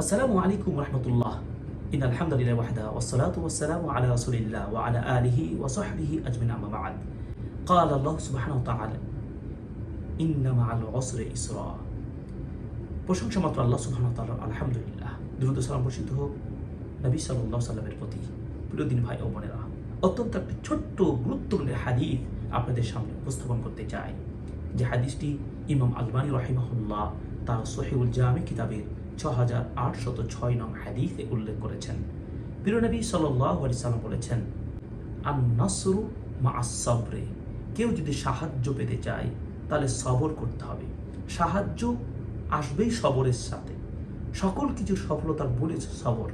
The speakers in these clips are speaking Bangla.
আসসালামু আলাইকুম রহমতুল্লাহ ইন আলহামদুলিল্লাহ ওয়াহদা ওয়াসসালাতু ওয়াসসালামু আলা রাসূলিল্লাহ ওয়া আলা আলিহি ওয়া সাহবিহি আজমাইন আম্মা বা'দ قال الله سبحانه وتعالى إن مع العسر ইসরা প্রশংসা মাত্র আল্লাহ সুবহানাহু ওয়া তাআলা আলহামদুলিল্লাহ দুরূদ ও সালাম বর্ষিত হোক নবী সাল্লাল্লাহু সাল্লামের প্রতি প্রিয় দিন ভাই ও বোনেরা অত্যন্ত একটি ছোট্ট গুরুত্বপূর্ণ হাদিস আপনাদের সামনে উপস্থাপন করতে চাই যে হাদিসটি ইমাম আলবানী রহিমাহুল্লাহ তার সহিউল জামি কিতাবের ছ হাজার আটশত ছয় নং হাদিসে উল্লেখ করেছেন। প্রিয় নবী সাল্লাহ আলি সাল্লাম বলেছেন আন নাসরু মা আসবরে কেউ যদি সাহায্য পেতে চায়, তাহলে সবর করতে হবে। সাহায্য আসবেই সবরের সাথে। সকল কিছু সফলতার বলেছে সবর।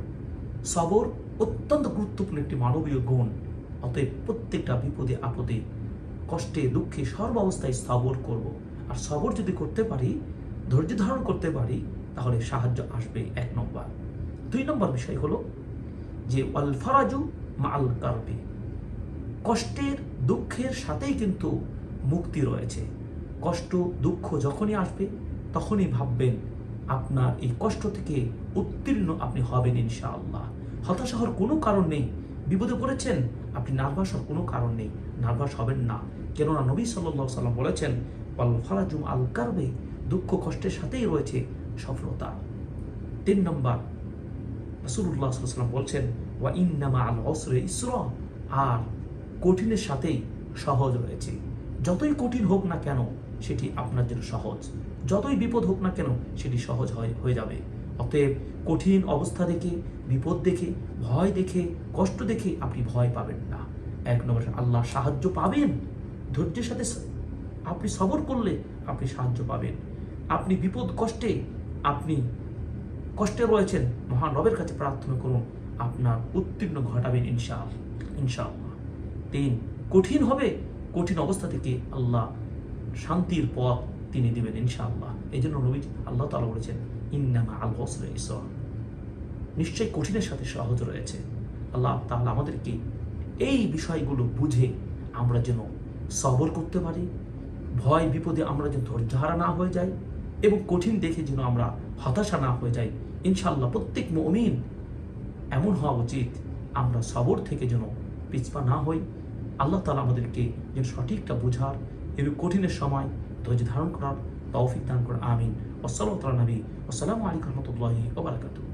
সবর অত্যন্ত গুরুত্বপূর্ণ একটি মানবীয় গুণ। অতএব প্রত্যেকটা বিপদে, আপদে, কষ্টে, দুঃখে সর্বাবস্থায় সবর করব। আর সবর যদি করতে পারি, ধৈর্য ধারণ করতে পারি তাহলে সাহায্য আসবে এক নম্বর। দুই নম্বর বিষয় হলো যে, ওয়াল ফারাজু মা আল কারবে। কষ্টের, দুঃখের সাথেই কিন্তু মুক্তি রয়েছে। কষ্ট, দুঃখ যখনই আসবে, তখনই ভাববেন আপনার এই কষ্ট থেকে উত্তীর্ণ আপনি হবেন ইনশাআল্লাহ। হতাশা হওয়ার কোনো কারণ নেই। বিপদে পড়েছেন, আপনি নার্ভাস হওয়ার কোনো কারণ নেই। নার্ভাস হবেন না। কেননা নবী সাল্লাম বলেছেন আল কারবে। দুঃখ কষ্টের সাথেই রয়েছে সফলতা তিন নম্বর রসুল্লাহ সাল্লাম বলছেন ওয়া ইন্নামা আল অসরে ইসরা আর কঠিনের সাথেই সহজ রয়েছে। যতই কঠিন হোক না কেন, সেটি আপনার জন্য সহজ। যতই বিপদ হোক না কেন, সেটি সহজ হয়, হয়ে যাবে। অতএব কঠিন অবস্থা দেখে, বিপদ দেখে, ভয় দেখে, কষ্ট দেখে আপনি ভয় পাবেন না। এক নম্বর আল্লাহ সাহায্য পাবেন। ধৈর্যের সাথে আপনি সবর করলে আপনি সাহায্য পাবেন। আপনি বিপদ কষ্টে আপনি কষ্টে রয়েছেন, মহান রবের কাছে প্রার্থনা করুন, আপনার উত্তীর্ণ ঘটাবেন ইনশাআল ইনশাআল্লাহ। তিন, কঠিন হবে, কঠিন অবস্থা থেকে আল্লাহ শান্তির পথ তিনি দিবেন ইনশাআল্লাহ। এই জন্য নবী আল্লাহ তালা বলেছেন, ইন্নামা আল হসরে ইসর নিশ্চয়ই কঠিনের সাথে সহজ রয়েছে। আল্লাহ তাহলে আমাদেরকে এই বিষয়গুলো বুঝে আমরা যেন সবর করতে পারি, ভয় বিপদে আমরা যেন ধৈর্যহারা না হয়ে যাই এবং কঠিন দেখে যেন আমরা হতাশা না হয়ে যাই। ইনশাল্লাহ প্রত্যেক মমিন এমন হওয়া উচিত, আমরা সবর থেকে যেন পিছপা না হই। আল্লাহ তালা আমাদেরকে যেন সঠিকটা বোঝার এবং কঠিনের সময় ধৈর্য ধারণ করার তৌফিক দান করার আমিন। ওসলাম নবী আসসালামু আলাইকুম রহমতুল্লাহি ওবরাকাতুহ